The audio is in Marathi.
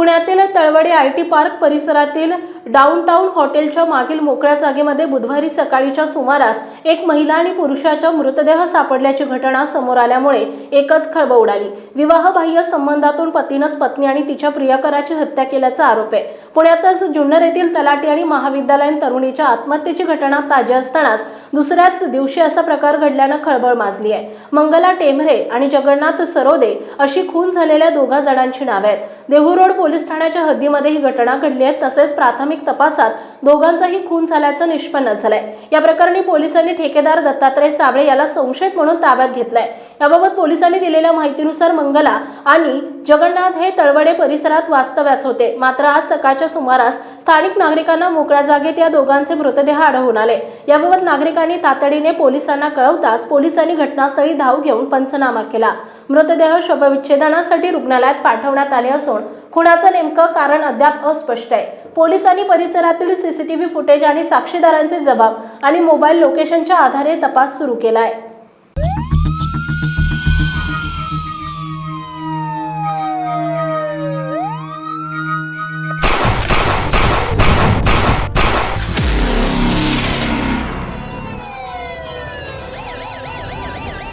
पुण्यातील तळवडे आय टी पार्क परिसरातील डाऊनटाऊन हॉटेलच्या मागील मोकळ्या जागेमध्ये बुधवारी सकाळीच्या सुमारास एक महिला आणि पुरुषाचा मृतदेह सापडल्याची घटना समोर आल्यामुळे एकच खळबळ उडाली. विवाहबाह्य संबंधातून पतीनंच पत्नी आणि तिच्या प्रियकराची हत्या केल्याचा आरोप आहे. पुण्यातच जुन्नर येथील तलाटी आणि महाविद्यालयीन तरुणीच्या आत्महत्येची घटना ताजी असतानाच दुसऱ्याच दिवशी असा प्रकार घडल्यानं खळबळ माजली आहे. मंगला टेंभरे आणि जगन्नाथ सरोदे अशी खून झालेल्या दोघा जणांची नावे आहेत. देहू रोड पोलीस ठाण्याच्या हद्दीमध्ये ही घटना घडली आहे. तसेच प्राथमिक तपासात दोघांचाही खून झाल्याचं निष्पन्न झालंय. या प्रकरणी पोलिसांनी ठेकेदार दत्तात्रय साबळे याला संशयित म्हणून ताब्यात घेतलाय. याबाबत पोलिसांनी दिलेल्या माहितीनुसार मंगला आणि जगन्नाथ हे तळवडे परिसरात वास्तव्यास होते. मात्र आज सकाळच्या सुमारास स्थानिक नागरिकांना मोकळ्या जागेत या दोघांचे मृतदेह आढळून आले. याबाबत नागरिकांनी तातडीने पोलिसांना कळवताच पोलिसांनी घटनास्थळी धाव घेऊन पंचनामा केला. मृतदेह शवविच्छेदनासाठी रुग्णालयात पाठवण्यात आले असून खुनाचं नेमकं कारण अद्याप अस्पष्ट आहे. पोलिसांनी परिसरातील सीसीटीव्ही फुटेज आणि साक्षीदारांचे जबाब आणि मोबाईल लोकेशनच्या आधारे तपास सुरू केला आहे.